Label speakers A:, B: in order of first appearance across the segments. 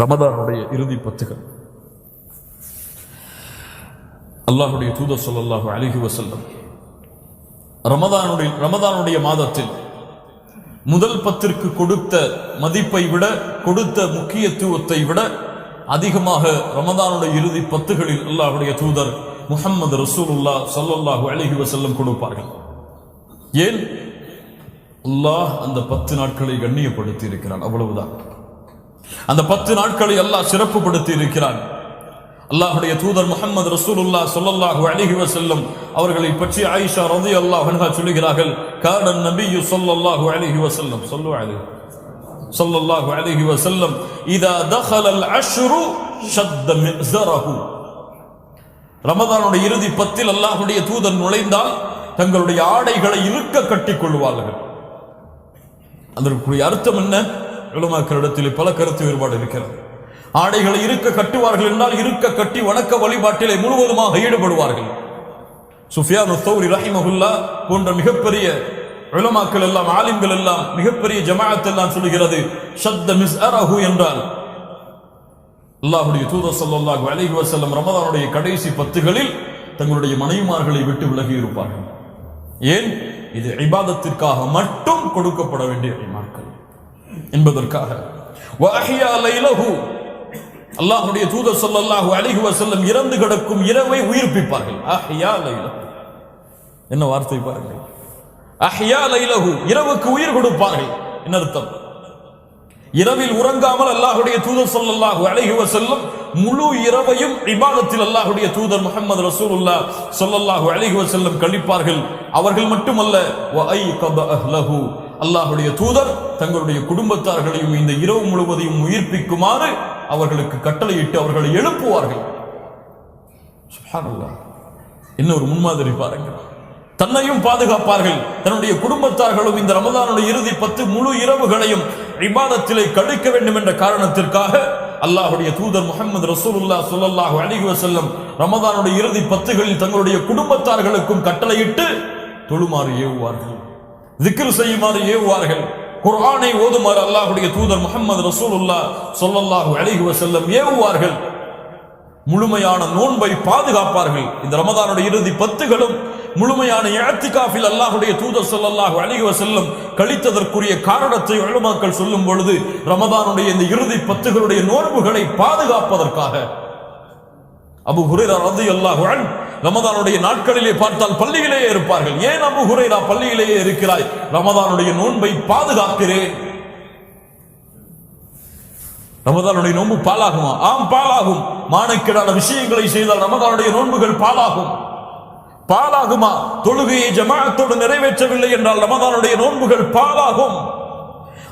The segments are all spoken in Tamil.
A: ரமதானுடைய இறுதி பத்துகள். அல்லாஹுடைய தூதர் ஸல்லல்லாஹு அலைஹி வசல்லம் ரமதானுடைய ரமதானுடைய மாதத்தில் முதல் பத்திற்கு கொடுத்த மதிப்பை விட கொடுத்த முக்கியத்துவத்தை விட அதிகமாக ரமதானுடைய இறுதி பத்துகளில் அல்லாஹுடைய தூதர் முகமது ரசூலுல்லா ஸல்லல்லாஹு அழகி வசல்லம் கொடுப்பார்கள். ஏன்? அல்லாஹ் அந்த பத்து நாட்களை கண்ணியப்படுத்தி இருக்கிறான் அவ்வளவுதான். அந்த பத்து நாட்களை அல்லாஹ் சிறப்புப்படுத்தி இருக்கிறான். அல்லாஹுடைய தூதர் முகமது ரசூலுல்லா சொல்லல்லாஹு அலிஹி வசல்லம் அவர்களை பற்றி ஆயிஷா ரதி அல்லாஹ் சொல்லுகிறார்கள் கானன் நபியு சொல்லல்லாஹு அலிஹி வசல்லம் சொல்லுவாங்க சொல்லல்லாஹு அலிஹி வசல்லம் இதா தஹலல் அஷ்ரு ஷத்த மிஸரஹு ரமதானுடைய இறுதி பத்தில் அல்லாஹுடைய தூதர் நுழைந்தால் தங்களுடைய ஆடைகளை இறுக்க கட்டிக் கொள்வார்கள். அதற்குரிய அர்த்தம் என்ன? உலமாக்களிடத்தில் பல கருத்து வேறுபாடு இருக்கிறது. ஆடைகளை இருக்க கட்டுவார்கள் என்றால் இருக்க கட்டி வணக்க வழிபாட்டிலே முழுவதுமாக ஈடுபடுவார்கள். சுஃபியான் தௌரி ரஹிமஹுல்லா போன்ற மிகப்பெரிய உலமாக்கள் எல்லாம் ஆலிம்கள் எல்லாம் மிகப்பெரிய ஜமாஅத் எல்லாம் சொல்லுகிறது ஷத்த மிஸ் அரஹு என்றால் அல்லாஹுடைய தூதர் ஸல்லல்லாஹு அலைஹி வசல்லம் ரமதானுடைய கடைசி பத்துகளில் தங்களுடைய மனைவிமார்களை விட்டு விலகி இருப்பார்கள் ஏன்? இது இபாதத்திற்காக மட்டும் கொடுக்கப்பட வேண்டிய என்பதற்காக. அல்லாஹுடைய லைலஹு தூதர் சொல்லல்லாஹு அலைஹி செல்லும் இறந்து கிடக்கும் இரவை உயிர்ப்பிப்பார்கள். அஹ்யா லைலஹு என்ன வார்த்தை பாருங்கள். அஹ்யா லைலஹு இரவுக்கு உயிர் கொடுப்பார்கள். என்ன அர்த்தம்? இரவில் உறங்காமல் அல்லாஹுடைய தூதர் சொல்லல்லாஹு அலைஹி செல்லும் முழு இரவையும் இபாதத்தில் அல்லாஹுடைய தூதர் முகமது ரசூலுல்லா சொல்லல்லாஹு அலைஹி செல்லும் கழிப்பார்கள். அவர்கள் மட்டுமல்ல. அல்லாஹுடைய தூதர் தங்களுடைய குடும்பத்தார்களையும் இந்த இரவு முழுவதையும் உயிர்ப்பிக்குமாறு அவர்களுக்கு கட்டளையிட்டு அவர்களை எழுப்புவார்கள். என்ன ஒரு முன்மாதிரி பாருங்கள். தன்னையும் பாதுகாப்பார்கள். தன்னுடைய குடும்பத்தார்களும் இந்த ரமதானுடைய இறுதி பத்து முழு இரவுகளையும் விவாதத்திலே கடுக்க வேண்டும் என்ற காரணத்திற்காக அல்லாஹுடைய தூதர் முகமது ரசூலுல்லா ஸல்லல்லாஹு அலிஹி வசல்லம் ரமதானுடைய இறுதி பத்துகளில் தங்களுடைய குடும்பத்தார்களுக்கும் கட்டளையிட்டு தொழுமாறு ஏவுவார்கள். திக்ர் செய்யுமாறு ஏவுவார்கள். குர்ஆனை ஓதுமாறு அல்லாஹுடைய தூதர் முகமது ரசூலுல்லா சொல்லல்லாஹு அலைஹி வசல்லம் ஏவுவார்கள். முழுமையான நோன்பை பாதுகாப்பார்கள். இந்த ரமதானுடைய இறுதி பத்துகளும் முழுமையான இழத்திகாஃபில் அல்லாஹுடைய தூதர் சொல்லல்லாஹு அலைஹி வசல்லம் கழித்ததற்குரிய காரணத்தை உலமாக்கள் சொல்லும் பொழுது ரமதானுடைய இந்த இறுதி பத்துகளுடைய நோன்புகளை பாதுகாப்பதற்காக. அபு ஹுரேரா ரலியல்லாஹு அன் ரமதானுடைய நாட்களிலே பார்த்தால் பள்ளியிலேயே இருப்பார்கள். ஏன் அபு ஹுரைரா பள்ளியிலேயே இருக்கிறாய்? ரமதானுடைய நோன்பை பாதுகாக்கிறேன் ரமதானுடைய நோன்பு பாலாகுமா ஆம் பாலாகும் மானக்கேடான விஷயங்களை செய்தால் ரமதானுடைய நோன்புகள் பாலாகும் பாலாகுமா தொழுகையை ஜமாஅத்தோடு நிறைவேற்றவில்லை என்றால் ரமதானுடைய நோன்புகள் பாலாகும்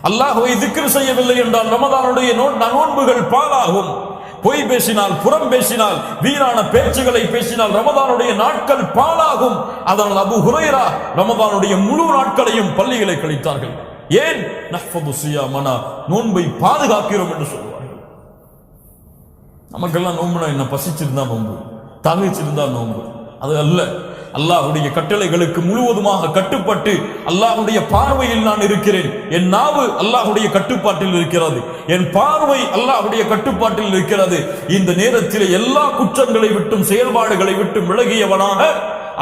A: அல்லாஹுவை திக்ர் செய்யவில்லை என்றால் ரமதானுடைய நோன்புகள் பாலாகும் பொய் பேசினால் புறம் பேசினால் வீணான பேச்சுகளை பேசினால் ரமதானுடைய நாட்கள் பாலாகும் அதனால் அபு ஹுரைரா ரமதானுடைய முழு நாட்களையும் பள்ளிகளை கழித்தார்கள். ஏன்? நஹ்ஃபது நோன்பை பாதுகாக்கிறோம் என்று சொல்லுவார்கள் நமக்கெல்லாம் நோம்புனா என்ன? பசிச்சிருந்தா நோம்பு தாகிச்சிருந்தா நோம்பு அது அல்ல. அல்லாஹுடைய கட்டளைகளுக்கு முழுவதுமாக கட்டுப்பட்டு அல்லாஹுடைய பார்வையில் நான் இருக்கிறேன். என் நாவு அல்லாஹுடைய கட்டுப்பாட்டில் இருக்கிறது. என் பார்வை அல்லாஹுடைய கட்டுப்பாட்டில் இருக்கிறது. இந்த நேரத்தில் எல்லா குற்றங்களை விட்டும் செயல்பாடுகளை விட்டும் விலகியவனாக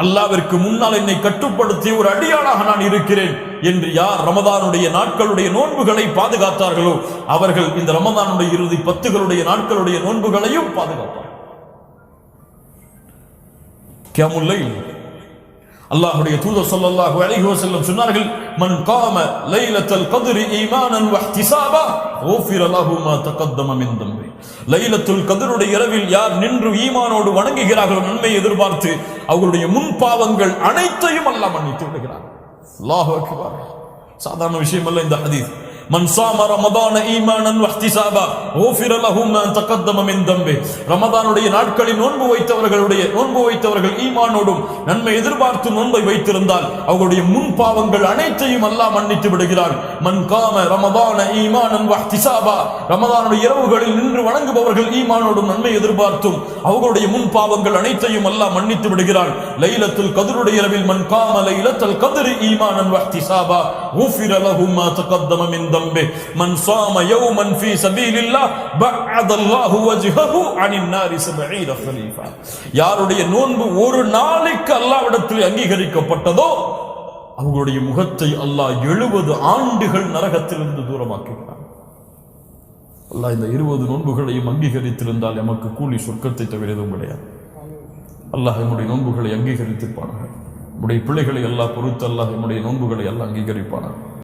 A: அல்லாவிற்கு முன்னால் என்னை கட்டுப்படுத்திய ஒரு அடியாளாக நான் இருக்கிறேன் என்று யார் ரமதானுடைய நாட்களுடைய நோன்புகளை பாதுகாத்தார்களோ அவர்கள் இந்த ரமதானுடைய இறுதி பத்துகளுடைய நாட்களுடைய நோன்புகளையும் பாதுகாப்பார்கள். கியாமுல்லை அல்லாஹுடைய தூதர் சொல்லல்லாஹு அலைஹி வஸல்லம் சொன்னார்கள் மன் காம லைலத்தல் கத்ரி ஈமானன் வஹ்திசாபா ஊஃபிர லஹு மா தகத்தம மின் தம்பி லைலத்துல் கத்ருடைய இரவில் யார் நின்று ஈமானோடு வணங்குகிறார்களோ நன்மை எதிர்பார்த்து அவர்களுடைய முன் பாவங்கள் அனைத்தையும் அல்லாஹ் மன்னித்து விடுகிறார் அல்லாஹ் அக்பர். சாதாரண விஷயம் அல்ல இந்த ஹதீஸ். மன் சாம ரமதான ஈமானன் வஹ்திசாபா ஓஃபிர லஹும் மன் தகத்தம மின் தம்பி ரமதானுடைய நாட்களில் நோன்பு வைத்தவர்களுடைய நோன்பு வைத்தவர்கள் ஈமானோடும் நன்மை எதிர்பார்த்து நோன்பை வைத்திருந்தால் அவர்களுடைய முன் பாவங்கள் அனைத்தையும் அல்லாஹ் மன்னித்து விடுகிறார் மன் காம ரமதான ஈமானன் வஹ்திசாபா ரமதானுடைய இரவுகளில் நின்று வணங்குபவர்கள் ஈமானோடும் நன்மை எதிர்பார்த்தும் அவர்களுடைய முன் பாவங்கள் அனைத்தையும் அல்லாஹ் மன்னித்து விடுகிறார் லைலத்துல் கதிருடைய இரவில் மன் காம லைலத்துல் கத்ரி ஈமானன் வஹ்திசாபா ஊஃபிர லஹும் மா தகத்தம மின் ذنبه من صام يوما في سبيل الله بعد الله وجهه عن النار 70 خليفه யாருடைய நோன்பு ஒரு நாளைக்கு அல்லாஹ்விடத்தில் அங்கீகரிக்கப்பட்டதோ அவர்களுடைய முகத்தை அல்லாஹ் எழுபது ஆண்டுகள் நரகத்திலிருந்து தூரமாக்குகிறான் அல்லாஹ் இந்த இருபது நோன்புகளையும் அங்கீகரித்திருந்தால் எமக்கு கூலி சொர்க்கத்தை தவிர எதுவும் கிடையாது அல்லாஹ் என்னுடைய நோன்புகளை அங்கீகரித்திருப்பானாக நம்முடைய பிள்ளைகளை அல்லாஹ் பொறுத்து அல்லாஹ் என்னுடைய நோன்புகளை எல்லாம் அங்கீகரிப்பானாக